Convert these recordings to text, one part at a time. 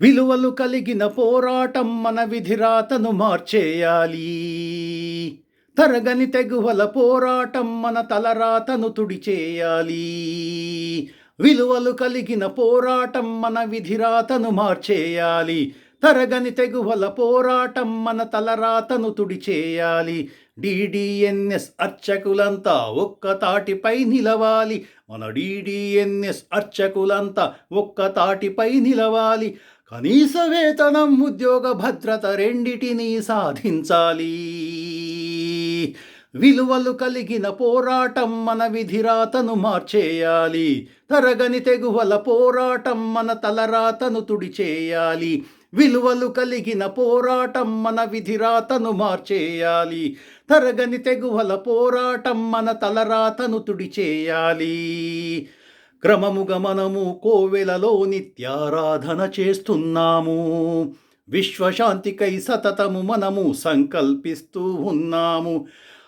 విలువలు కలిగిన పోరాటం మన విధిరాతను మార్చేయాలి. తరగని తెగువల పోరాటం మన తలరాతను తుడిచేయాలి. విలువలు కలిగిన పోరాటం మన విధిరాతను మార్చేయాలి. తరగని తెగువల పోరాటం మన తలరాతను తుడిచేయాలి. డిడిఎన్ఎస్ అర్చకులంతా ఒక్క తాటిపై నిలవాలి. మన డిడిఎన్ఎస్ అర్చకులంతా ఒక్క తాటిపై నిలవాలి. కనీస వేతనం ఉద్యోగ భద్రత రెండిటినీ సాధించాలి. విలువలు కలిగిన పోరాటం మన విధిరాతను మార్చేయాలి. తరగని తెగువల పోరాటం మన తలరాతను తుడిచేయాలి. విలువలు కలిగిన పోరాటం మన విధిరాతను మార్చేయాలి. తరగని తెగువల పోరాటం మన తలరాతను తుడిచేయాలి. క్రమముగా మనము కోవెలలో నిత్యారాధన చేస్తున్నాము. విశ్వశాంతికై సతతము మనము సంకల్పిస్తూ ఉన్నాము.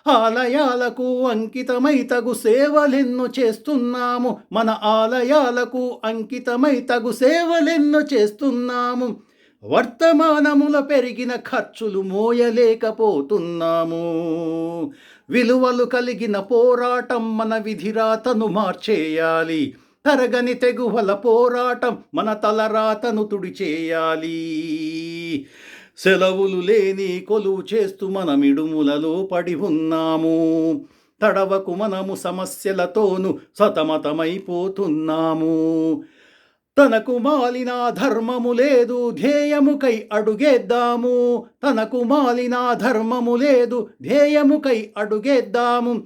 ఆలయాలకు అంకితమై తగు సేవలెన్ను చేస్తున్నాము. మన ఆలయాలకు అంకితమై తగు సేవలెన్ను చేస్తున్నాము. వర్తమానముల పెరిగిన ఖర్చులు మోయలేకపోతున్నాము. విలువలు కలిగిన పోరాటం మన విధిరాతను మార్చేయాలి. తరగని తెగువల పోరాటం మన తలరాతను తుడిచేయాలి. సెలవులు లేని కొలువు చేస్తూ మనమిడుములలో పడి ఉన్నాము. తడవకు మనము సమస్యలతోనూ సతమతమైపోతున్నాము. తనకు మాలిన ధర్మము లేదు ధ్యేయముకై అడుగేద్దాము. తనకు మాలిన ధర్మము లేదు ధ్యేయముకై అడుగేద్దాము.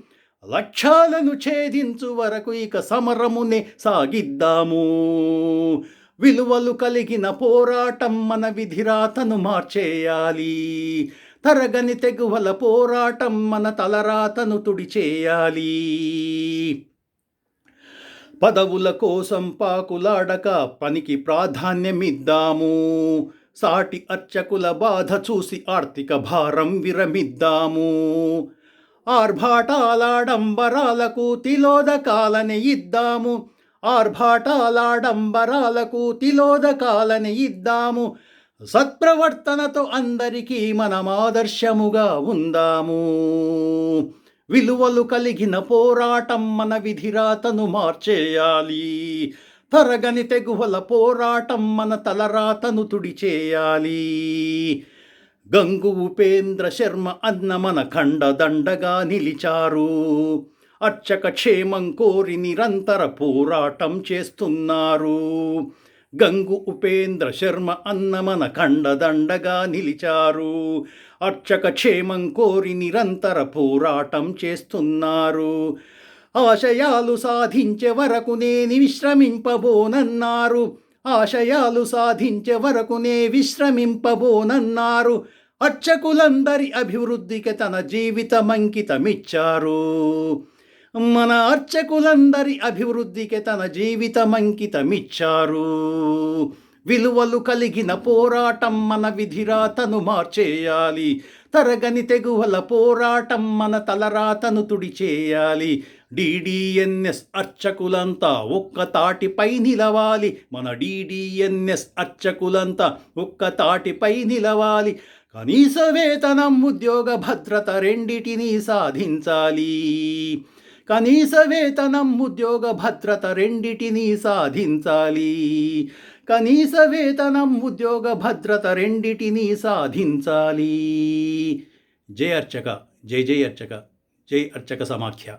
లక్ష్యాలను ఛేదించు వరకు ఇక సమరమునే సాగిద్దాము. విలువలు కలిగిన పోరాటం మన విధిరాతను మార్చేయాలి. తరగని తెగువల పోరాటం మన తలరాతను తుడిచేయాలి. పదవుల కోసం పాకులాడక పనికి ప్రాధాన్యమిద్దాము. సాటి అర్చకుల బాధ చూసి ఆర్థిక భారం విరమిద్దాము. ఆర్భాటాలాడంబరాలకు తిలోదకాలని ఇద్దాము. ఆర్భాటాలాడంబరాలకు తిలోదకాలని ఇద్దాము. సత్ప్రవర్తనతో అందరికీ మనమాదర్శముగా ఉందాము. విలువలు కలిగిన పోరాటం మన విధిరాతను మార్చేయాలి. తరగని తెగువల పోరాటం మన తలరాతను తుడిచేయాలి. గంగు ఉపేంద్ర శర్మ అన్న మన ఖండదండగా నిలిచారు. అర్చక క్షేమం కోరి నిరంతర పోరాటం చేస్తున్నారు. గంగు ఉపేంద్ర శర్మ అన్న మన ఖండదండగా నిలిచారు. అర్చక క్షేమం కోరి నిరంతర పోరాటం చేస్తున్నారు. ఆశయాలు సాధించే వరకు నేను విశ్రమింపబోనన్నారు. ఆశయాలు సాధించే వరకు నే విశ్రమింపబోనన్నారు. అర్చకులందరి అభివృద్ధికి తన జీవితమంకితమిచ్చారు మన అర్చకులందరి అభివృద్ధికి తన జీవితమంకితమిచ్చారు విలువలు కలిగిన పోరాటం మన విధిరాతను మార్చేయాలి. తరగని తెగువల పోరాటం మన తలరాతను తుడిచేయాలి. డిడిఎన్ఎస్ అర్చకులంతా ఒక్క తాటిపై నిలవాలి. మన డిడిఎన్ఎస్ అర్చకులంతా ఒక్క తాటిపై నిలవాలి. కనీస వేతనం ఉద్యోగ భద్రత రెండిటినీ సాధించాలి. కనీస వేతనం ఉద్యోగ భద్రత రెండిటినీ సాధించాలి. కనీస వేతనం ఉద్యోగ భద్రత రెండిటినీ సాధించాలి. జై అర్చక జై జై అర్చక జై అర్చక సమాఖ్య.